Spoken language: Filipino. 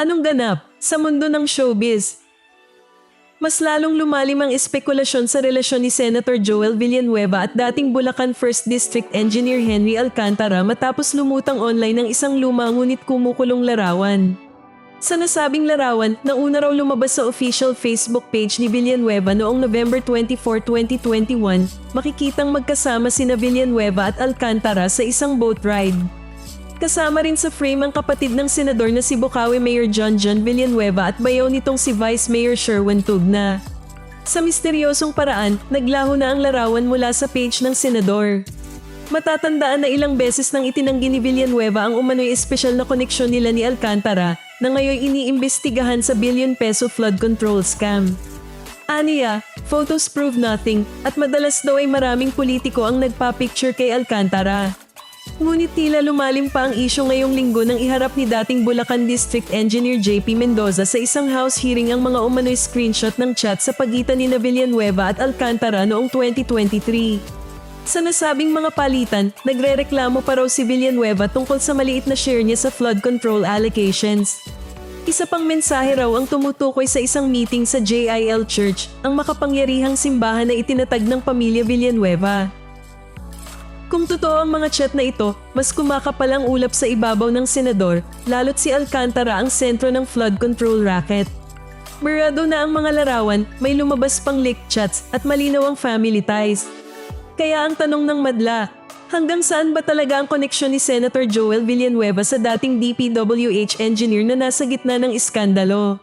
Anong ganap sa mundo ng showbiz? Mas lalong lumalim ang espekulasyon sa relasyon ni Senator Joel Villanueva at dating Bulacan 1st District Engineer Henry Alcantara matapos lumutang online ng isang luma ngunit kumukulong larawan. Sa nasabing larawan, nauna raw lumabas sa official Facebook page ni Villanueva noong November 24, 2021, makikitang magkasama sina Villanueva at Alcantara sa isang boat ride. Kasama rin sa frame ang kapatid ng senador na si Bukawi Mayor John John Villanueva at bayaw nitong si Vice Mayor Sherwin Tugna. Sa misteryosong paraan, naglaho na ang larawan mula sa page ng senador. Matatandaan na ilang beses nang itinanggi ni Villanueva ang umano'y espesyal na koneksyon nila ni Alcantara na ngayon iniimbestigahan sa billion peso flood control scam. Aniya, photos prove nothing at madalas daw ay maraming politiko ang nagpa-picture kay Alcantara. Ngunit tila lumalim pa ang isyo ngayong linggo nang iharap ni dating Bulacan District Engineer JP Mendoza sa isang house hearing ang mga umano'y screenshot ng chat sa pagitan ni Villanueva at Alcantara noong 2023. Sa nasabing mga palitan, nagrereklamo pa raw si Villanueva tungkol sa maliit na share niya sa flood control allocations. Isa pang mensahe raw ang tumutukoy sa isang meeting sa JIL Church, ang makapangyarihang simbahan na itinatag ng pamilya Villanueva. Kung totoo ang mga chat na ito, mas kumakapal ang ulap sa ibabaw ng senador, lalo't si Alcantara ang sentro ng flood control racket. Barado na ang mga larawan, may lumabas pang leaked chats at malinaw ang family ties. Kaya ang tanong ng madla, hanggang saan ba talaga ang koneksyon ni Senator Joel Villanueva sa dating DPWH engineer na nasa gitna ng iskandalo?